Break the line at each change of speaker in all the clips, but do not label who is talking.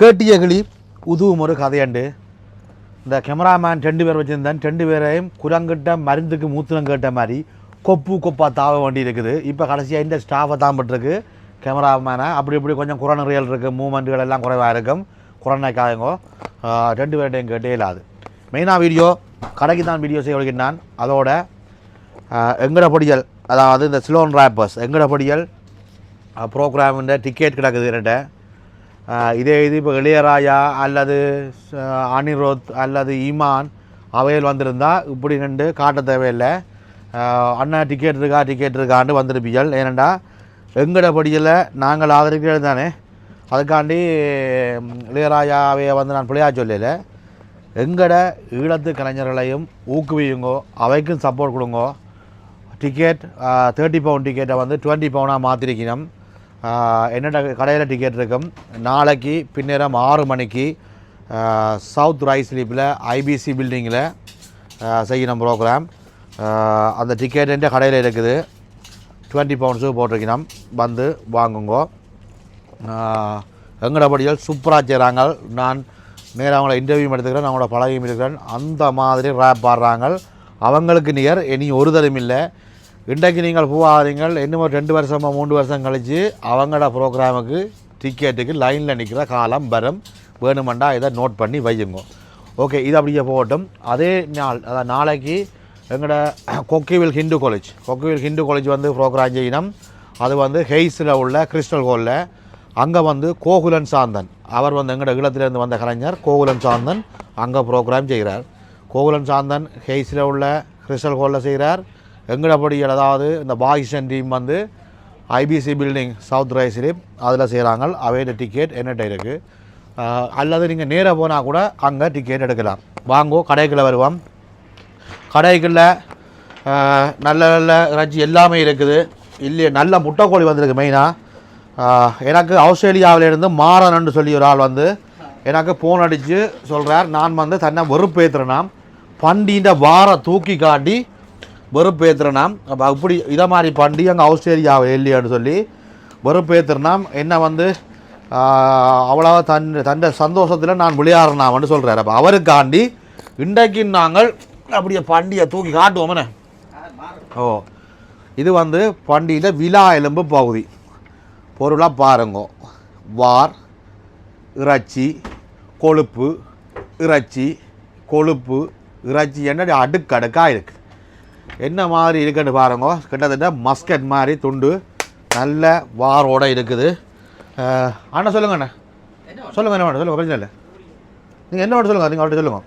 கேட்டிய கிளி உதுவும் ஒரு கதையண்டு. இந்த கேமராமேன் ரெண்டு பேர் வச்சுருந்தேன். ரெண்டு பேரையும் குரங்கிட்ட மருந்துக்கு மூத்திரம் கேட்ட மாதிரி கொப்பு கொப்பா தாவ வேண்டி இருக்குது. இப்போ கடைசியாக இந்த ஸ்டாஃபை தாம்பட்டுருக்கு கேமராமேனை அப்படி இப்படி கொஞ்சம் குறநறியல் இருக்குது மூமெண்ட்டுகள் எல்லாம் குறைவாக இருக்கும். குறநாய்க்காயங்கோ ரெண்டு பேர்டையும் கேட்டே இல்லாது. மெயினாக வீடியோ கடைக்கு தான் வீடியோ செய்ய வருகின்றான் அதோட எங்கட பொடியல் அதாவது இந்த சிலோன் ரேப்பர்ஸ் எங்கட பொடியல் ப்ரோக்ராமின் டிக்கெட் கிடக்குது என்கிட்ட இதே இது இப்போ இளையராஜா அல்லது அனிரோத் அல்லது ஈமான் அவையில் வந்திருந்தால் இப்படி நின்று காட்ட தேவையில்லை. அண்ணா டிக்கெட் இருக்கா டிக்கெட் இருக்கான்னு வந்திருப்பீர்கள். ஏனண்டா எங்கட படியில் நாங்கள் ஆதரிக்கிறது தானே. அதுக்காண்டி ம், இளையராஜா அவையை வந்து நான் பிள்ளையா சொல்லல. எங்கட ஈழத்து கலைஞர்களையும் ஊக்குவியுங்கோ அவைக்கும் சப்போர்ட் கொடுங்கோ டிக்கெட் தேர்ட்டி பவுண்ட் டிக்கெட்டை வந்து டுவெண்ட்டி பவுனாக மாற்றிருக்கணும் என்னோட கடையில் டிக்கெட் இருக்கும். நாளைக்கு பின்னேரம் ஆறு மணிக்கு சவுத் ரைஸ் ஐபிசி பில்டிங்கில் செய்யணும் ப்ரோக்ராம் அந்த டிக்கெட் என்ற கடையில் இருக்குது. டுவெண்ட்டி பவுண்ட்ஸு போட்டிருக்கணும். வந்து வாங்குங்கோ. எங்கடபடிகள் சூப்பராக செய்கிறாங்க நான் நேராக அவங்கள இன்டர்வியூ எடுத்துக்கிறேன். அவங்களோட பழகியும் இருக்கிறேன் அந்த மாதிரி ரேப் பாடுறாங்க. அவங்களுக்கு நியர் இனி ஒரு தரம் இல்லை. இன்றைக்கு நீங்கள் போகாதீங்கள். இன்னும் ஒரு ரெண்டு வருஷமோ மூன்று வருஷம் கழித்து அவங்களோட ப்ரோக்ராமுக்கு டிக்கெட்டுக்கு லைனில் நிற்கிற காலம் வரும். வேணுமெண்டா இதை நோட் பண்ணி வையுங்க. ஓகே இது அப்படியே போகட்டும். அதே நாள் அதாவது நாளைக்கு எங்களோட கொக்கிவில் ஹிந்து காலேஜ் கொக்கிவில் ஹிந்து காலேஜ் வந்து ப்ரோக்ராம் செய்யணும். அது வந்து ஹெய்ஸில் உள்ள கிறிஸ்டல் ஹோலில் அங்கே வந்து கோகுலன் சாந்தன் அவர் வந்து எங்களோட ஈழத்திலேருந்து வந்த கலைஞர் கோகுலன் சாந்தன் அங்கே ப்ரோக்ராம் செய்கிறார். கோகுலன் சாந்தன் ஹெய்ஸில் உள்ள கிறிஸ்டல் ஹோலில் செய்கிறார். எங்கடப்படியில் அதாவது இந்த பாகிஸ்தான் டீம் வந்து ஐபிசி பில்டிங் சவுத் ரைஸ்லேயும் அதில் செய்கிறாங்க அவையோட டிக்கெட் என்னட்ட இருக்குது அல்லது நீங்கள் நேராக போனால் கூட அங்கே டிக்கெட் எடுக்கலாம். வாங்கோ கடைக்குள்ளே வருவோம். கடைக்குள்ள நல்ல நல்ல இறைச்சி எல்லாமே இருக்குது. இல்லையே நல்ல முட்டைக்கோழி வந்திருக்கு மெயினாக எனக்கு ஆஸ்திரேலியாவிலேருந்து மாறனன்னு சொல்லி ஒரு ஆள் வந்து எனக்கு ஃபோன் அடித்து சொல்கிறார் நான் வந்து தன்னை வெறுப்பேற்றுறேனாம் பண்டிகிட்ட வார தூக்கி காட்டி வெறுப்பேத்துறனாம். அப்போ அப்படி இதை மாதிரி பண்ணி அங்கே ஆஸ்திரேலியாவில் இல்லையான்னு சொல்லி வெறுப்பேற்றுறனாம் என்ன வந்து அவ்வளோ தன் தன் சந்தோஷத்தில் நான் விளையாடுறனாம்னு சொல்கிறார் அப்போ அவருக்காண்டி இன்றைக்கு நாங்கள் அப்படியே பண்டியை தூக்கி காட்டுவோம்னே ஓ இது வந்து பண்டிகையில் விழா எலும்பு பகுதி. பொருளாக பாருங்க. வார் இறைச்சி கொழுப்பு இறைச்சி கொழுப்பு இறைச்சி என்ன அடுக்கடுக்காக இருக்குது என்ன மாதிரி இருக்குன்னு பாருங்க. கிட்டத்தட்ட மஸ்கட் மாதிரி துண்டு நல்ல வாரோட இருக்குது. அண்ணா சொல்லுங்க அண்ணா. சொல்லுங்க என்ன வேணும் சொல்லுங்க பிரச்சனை இல்லை. நீங்கள் என்ன சொல்லுங்க? நீங்கள் அவர்கிட்ட சொல்லுங்க.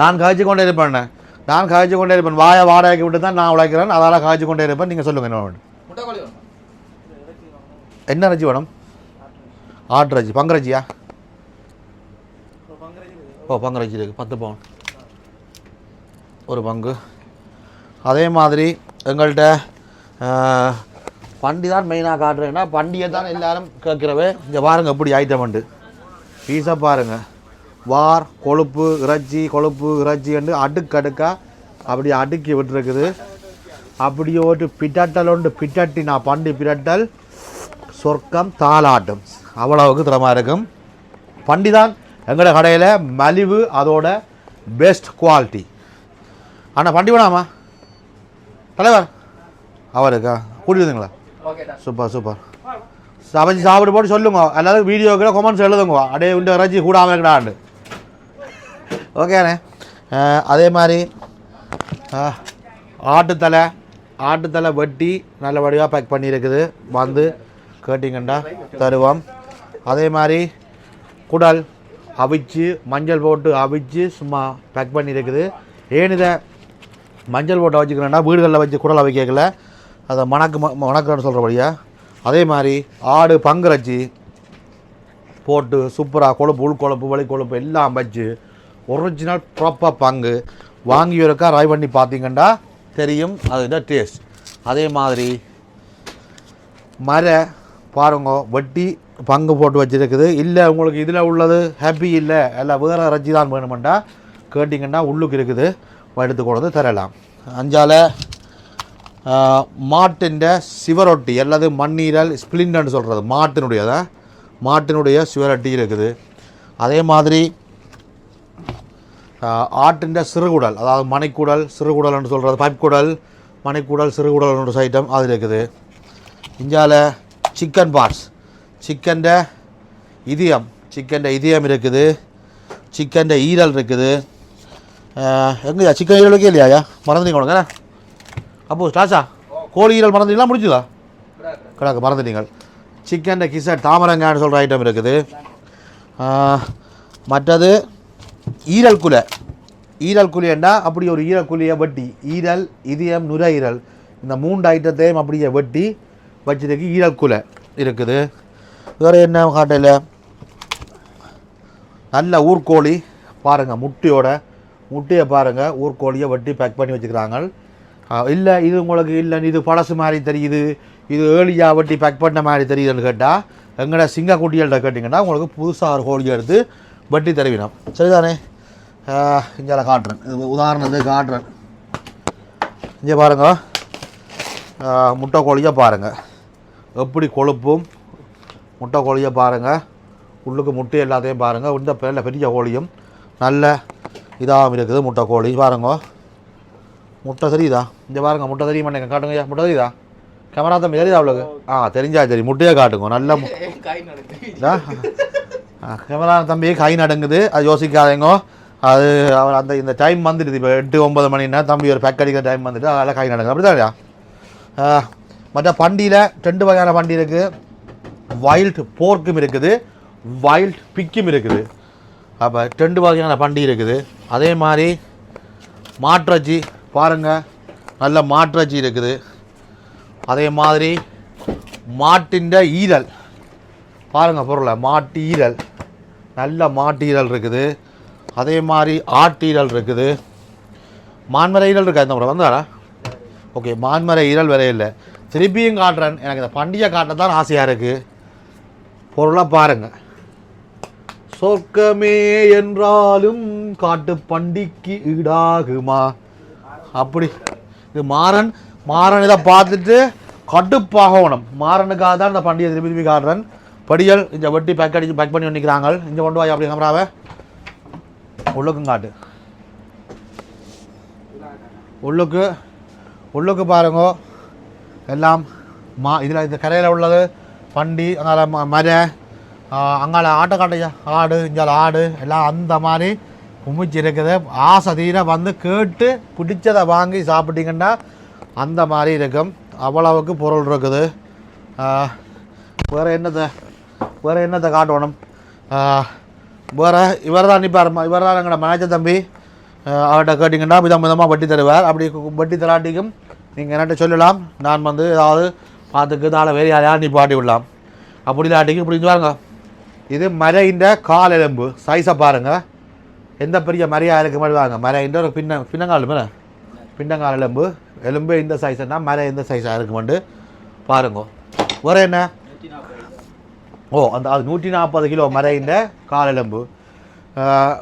நான் காய்ச்சி கொண்டே இருப்பேன் அண்ணா. நான் காய்ச்சி கொண்டே இருப்பேன். வாயை வாடகைக்கு விட்டு தான் நான் உழைக்கிறேன். அதால் காய்ச்சி கொண்டே இருப்பேன். நீங்கள் சொல்லுங்கள் என்ன வேணும். என்ன இறைச்சி வேணும்? ஆட்டு இறைச்சி. பங்கரைச்சியா ஓ பங்கரைச்சி இருக்குது. பத்து பவுன். ஒரு பங்கு. அதே மாதிரி எங்கள்கிட்ட ஆஹ், பண்டி தான் மெயினாக காட்டுறேன்னா பண்டிகை தான் எல்லாரும் கேட்குறவே இங்கே பாருங்கள் எப்படி ஐட்டம் உண்டு. பீஸாக பாருங்கள் வார் கொழுப்பு இறைச்சி கொழுப்பு இறைச்சி என்று அடுக்கடுக்கா அப்படி அடுக்கி விட்டுருக்குது. அப்படியே ஒரு பிட்டட்டல் உண்டு. பிட்டட்டி நான் பண்டி பிட்டட்டல் சொர்க்கம் தாளாட்டும் அவ்வளவுக்கு திறமாக இருக்கும். பண்டி தான் எங்களோட கடையில் மலிவு அதோட பெஸ்ட் குவாலிட்டி அண்ணா பண்டி வேணாமா? தலைவர். அவருக்கா? கூட்டி வந்தீங்களா
ஓகேடா
சூப்பர் சூப்பர். சமைச்சு சாப்பிட்டு போட்டு சொல்லுங்க. அல்லது வீடியோக்கில் கொமெண்ட்ஸ் எழுதுங்க. அடே உண்டு இறைச்சி கூடாமல் இருக்கடாண்டு ஓகேண்ணே அதே மாதிரி ஆட்டுத்தலை ஆட்டுத்தலை வெட்டி நல்லபடியாக பேக் பண்ணியிருக்குது. வந்து கேட்டிங்கண்டா? தருவோம். அதே மாதிரி குடல் அவிச்சு மஞ்சள் போட்டு அவிச்சு சும்மா பேக் பண்ணியிருக்குது. ஏன் இதை மஞ்சள் போட்டை வச்சுக்கிறேன்னா வீடுகளில் வச்சு குடலை வைக்கல அதை மணக்கு ம- சொல்கிறபடியா அதே மாதிரி ஆடு பங்குறச்சி போட்டு சூப்பராக கொழுப்பு உள் கொழுப்பு வெளி கொழுப்பு எல்லாம் வச்சு ஒரிஜினல் ப்ராப்பர் பங்கு. வாங்கி இருக்கா ரை பண்ணி பார்த்தீங்கன்னா தெரியும் அதுதான் டேஸ்ட் அதே மாதிரி மர பாருங்க வட்டி பங்கு போட்டு வச்சிருக்குது. இல்லை உங்களுக்கு இதில் உள்ளது ஹாப்பி இல்லை எல்லாம் வேறு இறைச்சி தான் வேணுமெண்டா கேட்டிங்கன்னா உள்ளுக்கு இருக்குது. எடுத்து கொண்டு தரலாம். அஞ்சால மாட்டின்ற சிவரொட்டி அல்லது மண்ணீரல் ஸ்பிளிண்டன்னு சொல்கிறது மாட்டினுடைய மாட்டினுடைய சிவரொட்டி இருக்குது. அதே மாதிரி ஆட்டின்ற சிறுகுடல் அதாவது மணிக்குடல் சிறுகுடல்னு சொல்கிறது பைப்குடல் மணிக்குடல் சிறுகுடல்னு ஒரு ஐட்டம் அது இருக்குது. இஞ்சால சிக்கன் பார்ட்ஸ் சிக்கன் இதயம் சிக்கன் இதயம் இருக்குது. சிக்கன் ஈரல் இருக்குது. எங்கேயா சிக்கன் ஈரலுக்கே இல்லையா மறந்துட்டீங்க உனக்கு அப்போ ஸ்டாச்சா கோழி ஈரல் மறந்துட்டீங்களா? முடிஞ்சுதா? கிடக்கு மறந்துட்டீங்க. சிக்கன் கிசட் தாமரங்கான்னு சொல்கிற ஐட்டம் இருக்குது. மற்றது ஈரல் குலை. ஈரல் குழியண்டா அப்படி ஒரு ஈரல் குழியை வெட்டி ஈரல் இதயம் நுரையீரல் இந்த மூன்று ஐட்டத்தையும் அப்படியே வெட்டி வச்சிருக்கு ஈரல் குலை இருக்குது. வேறு என்ன காட்டையில்? நல்ல ஊர்கோழி பாருங்கள் முட்டையோட முட்டையை பாருங்கள் ஊர்கோழியை வட்டி பேக் பண்ணி வச்சுக்கிறாங்க இல்லை இது உங்களுக்கு இல்லை இது பழசு மாதிரி தெரியுது. இது ஏழியாக வட்டி பேக் பண்ண மாதிரி தெரியுதுன்னு கேட்டால் எங்கட சிங்க குட்டிகள்கிட்ட கேட்டிங்கன்னா உங்களுக்கு புதுசாக ஒரு கோழி எடுத்து வட்டி தருவினோம். சரிதானே? இங்கே காட்டுறேன். இது உதாரணத்துக்கு காட்டுறேன். இங்கே பாருங்க. முட்டை கோழியை பாருங்கள் எப்படி கொழுப்பும் முட்டை கோழியை பாருங்கள் உள்ளுக்கு முட்டை எல்லாத்தையும் பாருங்கள் இந்த பெரிய கோழியும் நல்ல இதாகவும் இருக்குது முட்டை கோழி பாருங்க முட்டை தெரியுதா இங்கே பாருங்க முட்டை தெரியுமா நீங்கள் காட்டுங்கய்யா முட்டை தெரியுதா கேமரா தம்பி தெரியுதா அவ்வளோக்கு ஆ தெரிஞ்சா சரி முட்டையை காட்டுங்க நல்ல கேமரா தம்பி கை நடுங்குது அது யோசிக்காதீங்க அது அவர் அந்த இந்த டைம் வந்துடுது இப்போ எட்டு ஒன்பது மணின்னா தம்பி ஒரு பேக் அடிக்கிற டைம் வந்துட்டு அதெல்லாம் கை நடுங்க அப்படி தான் மற்ற பண்டியில் ரெண்டு வகையான பண்டி இருக்குது வைல்ட் போர்க்கும் இருக்குது வைல்ட் பிக்கும் இருக்குது அப்போ ரெண்டு வகையான பண்டி இருக்குது அதே மாதிரி மாற்றச்சி பாருங்கள் நல்ல மாற்றச்சி இருக்குது. அதே மாதிரி மாட்டின் ஈரல். பாருங்கள் பொருளை மாட்டு ஈரல். நல்ல மாட்டு ஈரல் இருக்குது. அதே மாதிரி ஆட்டீரல் இருக்குது. மான்மர ஈரல் இருக்கா இந்த முறை? வந்தாரா? ஓகே மான்மர ஈரல் வேற இல்லை. திருப்பியும் காட்டுறேன். எனக்கு இந்த பண்டிகை காட்ட தான் ஆசையாக இருக்குது பொருளாக பாருங்கள் சொர்க்கமே என்றாலும் காட்டு பண்டிக்கு ஈடாகுமா? அப்படி. இது மாறன் மாறன் இதை பார்த்துட்டு கடுப்பாகணும் மாறனுக்காக தான் இந்த பண்டிகை திருப்பி திருப்பி காட்டுறேன். படியல் இந்த வெட்டி பேக் அடிச்சு பேக் பண்ணி நிற்கிறாங்க இங்கே கொண்டு வாய் அப்படி கேமராவை உள்ளுக்கும் காட்டு. உள்ளுக்கு உள்ளுக்கு பாருங்க. எல்லாம் மா இதில் இந்த கரையில் உள்ளது பண்டி அதனால் மர அங்கால ஆட்டக்காட்டையா? ஆடு இங்கால ஆடு எல்லாம் அந்த மாதிரி குமிச்சு இருக்குது ஆசை தீர வந்து கேட்டு பிடிச்சதை வாங்கி சாப்பிட்டீங்கன்னா அந்த மாதிரி இருக்கும். அவ்வளவுக்கு பொருள் இருக்குது. வேறு என்னத்தை வேறு என்னத்தை காட்டணும்? வேறு இவர் தான் நிற்பார் இவர் தான் எங்களோட மேனேஜர் தம்பி. அவர்கிட்ட கேட்டிங்கன்னா விதம் விதமாக வட்டி தருவார். அப்படி வட்டி தராட்டிக்கும் நீங்கள் என்கிட்ட சொல்லலாம். நான் வந்து ஏதாவது பார்த்துக்கு தாழ வேறு யாரையாவது நிப்பாட்டி விடலாம். அப்படி இல்லாட்டிக்கும் இப்படி பாருங்க. இது மரையின் கால் எலும்பு சைஸை பாருங்கள் எந்த பெரிய மரையாக இருக்க மாதிரி வாங்க. மரையின் ஒரு பின்ன பின்னங்கால் மேலே பின்னங்கால் எலும்பு எலும்பு இந்த சைஸ்னா மரை எந்த சைஸாக இருக்குமெண்டு பாருங்க. வேறு என்ன? ஓ அந்த அது நூற்றி நாற்பது கிலோ மறைந்த காலெலும்பு.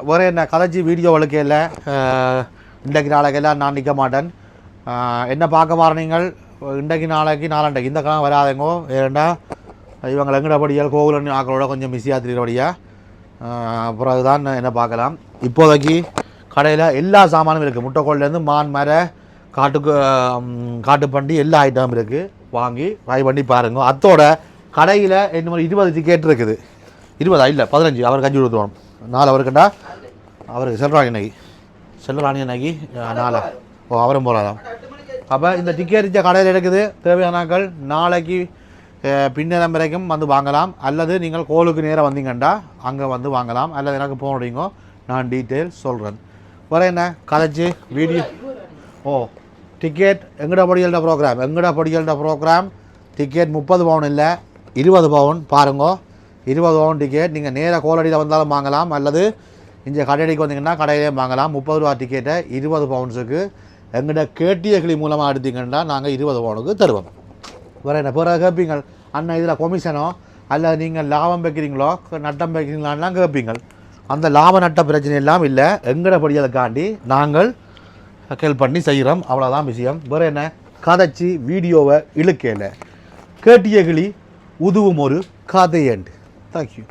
வேறு என்ன? கதைச்சி வீடியோ வழக்கையில் இன்றைக்கு நாளைக்கெல்லாம் நான் நிற்க மாட்டேன். என்ன பார்க்க மாறினீங்கள் இன்றைக்கு நாளைக்கு நாளாண்டைக்கு இந்த காலம் வராதேங்கோ. ஏன்னா இவங்க எங்கடபடியால் கோகுலன் ஆக்களோட கொஞ்சம் பிஸியாக திரிகிறபடியா அப்புறம் அதுதான் என்ன பார்க்கலாம். இப்போதைக்கு கடையில் எல்லா சாமானும் இருக்குது முட்டைக்கோல்லேருந்து மான் மர காட்டுக்கு காட்டுப்பண்டி எல்லா ஐட்டமும் இருக்குது வாங்கி ட்ரை பண்ணி பாருங்க. அத்தோட கடையில் என்ன மாதிரி இருபது டிக்கெட் இருக்குது. இருபதா? இல்லை பதினஞ்சு. அவர் கஞ்சி கொடுத்துருவோம். நாலு அவருக்குண்டா அவருக்கு செல்வராணி அன்னைக்கு செல்வராணி அன்னைக்கு நாலா. ஓ அவரும் போகிறாராம் அப்போ இந்த டிக்கெட் இந்த கடையில் இருக்குது தேவையானாக்கள் நாளைக்கு பின்னரம் வரைக்கும் வந்து வாங்கலாம். அல்லது நீங்கள் கோலுக்கு நேராக வந்தீங்கண்டா அங்கே வந்து வாங்கலாம். அல்லது எனக்கு போனீங்க நான் டீட்டெயில் சொல்கிறேன் வேறு என்ன? கதைச்சி வீடியோ ஓ டிக்கெட் எங்கட படிகள்ட ப்ரோக்ராம் எங்கட படிகள்ட ப்ரோக்ராம் டிக்கெட் முப்பது பவுன் இல்லை இருபது பவுன் பாருங்கோ. இருபது பவுன் டிக்கெட் நீங்கள் நேராக கோலடியில் வந்தாலும் வாங்கலாம். அல்லது இங்கே கடையடிக்கு வந்தீங்கன்னா கடையிலே வாங்கலாம். முப்பது ரூபா டிக்கெட்டை இருபது பவுன்ஸுக்கு எங்கள்கிட்ட கேட்டிய கிளி மூலமாக எடுத்தீங்கன்னா நாங்கள் இருபது பவுனுக்கு தருவோம். வேறு என்ன பிறகு கேட்பீங்க அண்ணன் இதில் கொமிஷனோ அல்ல நீங்கள் லாபம் வைக்கிறீங்களோ? நட்டம் வைக்கிறீங்களான்லாம் கேட்பீங்க அந்த லாப நட்ட பிரச்சனை எல்லாம் இல்லை. எங்கட படிகளுக்காண்டி நாங்கள் கேள் பண்ணி செய்கிறோம் அவ்வளோதான் விஷயம். வேறு என்ன? கதைச்சி வீடியோவை இழுக்கையில் கேட்டிய கிளி உதுவும் ஒரு கதையண்டு. தேங்க்யூ